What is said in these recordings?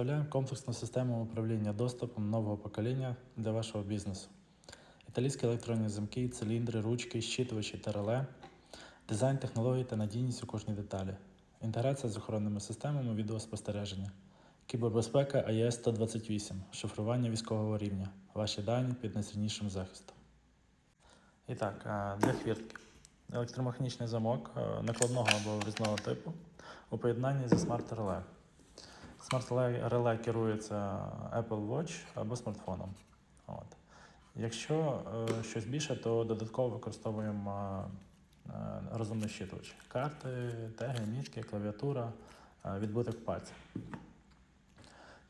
Представляємо комплексну систему управління доступом нового покоління для вашого бізнесу. Італійські електронні замки, циліндри, ручки, щитувачі та реле, дизайн технологій та надійність у кожній деталі, інтеграція з охоронними системами відеоспостереження, кібербезпека АЕС 128, шифрування військового рівня, ваші дані під найсильнішим захистом. І так, для хвіртки. Електромеханічний замок накладного або врізного типу у поєднанні зі смарт-реле. Смарт-реле керується Apple Watch або смартфоном. От. Якщо е, щось більше, то додатково використовуємо е, е, розумний щитувач. Карти, теги, мітки, клавіатура, е, відбиток пальця.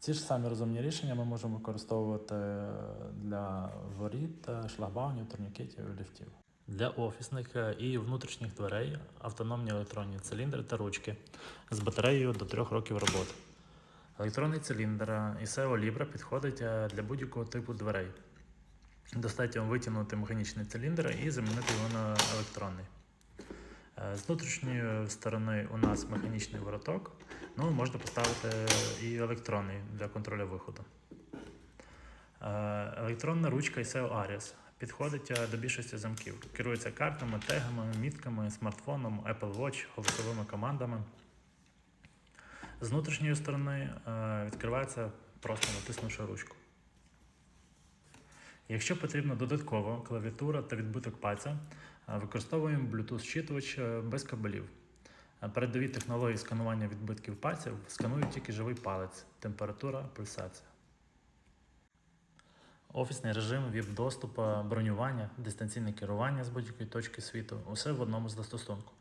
Ці ж самі розумні рішення ми можемо використовувати для воріт, е, шлагбаунів, турнікетів ліфтів. Для офісних е, і внутрішніх дверей автономні електронні циліндри та ручки з батареєю до 3 років роботи. Електронний циліндр ISEO Libra підходить е, для будь-якого типу дверей. Достатньо витягнути механічний циліндр і замінити його на електронний. Е, З внутрішньої сторони у нас механічний вороток, ну можна поставити і електронний для контролю виходу. Е, Електронна ручка ISEO Aries підходить до більшості замків. Керується картами, тегами, мітками, смартфоном, Apple Watch, голосовими командами. З внутрішньої сторони е, відкривається просто натиснувши ручку. Якщо потрібно додатково клавіатура та відбиток пальця, е, використовуємо Bluetooth-щитувач е, без кабелів. Передові технології сканування відбитків пальців сканують тільки живий палець, температура, пульсація. Офісний режим, ВІП-доступ, е, бронювання, дистанційне керування з будь-якої точки світу усе в одному з застосунку.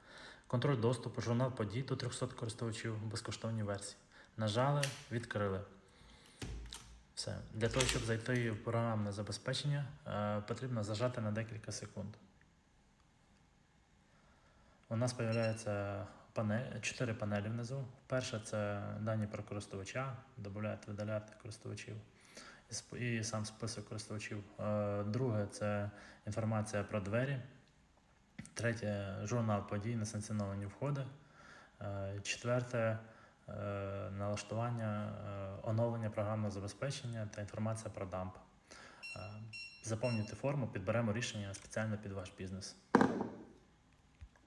Контроль доступу, журнал подій до 300 користувачів в безкоштовній версії. Нажали, відкрили. Все. Для того, щоб зайти в програмне забезпечення, е, потрібно зажати на декілька секунд. У нас з'являється панель, 4 панелі внизу. Перша це дані про користувача, додаєте, видаляти користувачів і сам список користувачів. Е, Друге це інформація про двері. Третє журнал подій, несанкціоновані входи. Е, Четверте е, налаштування, е, оновлення програмного забезпечення та інформація про дамп. Заповнюйте форму, підберемо рішення спеціально під ваш бізнес.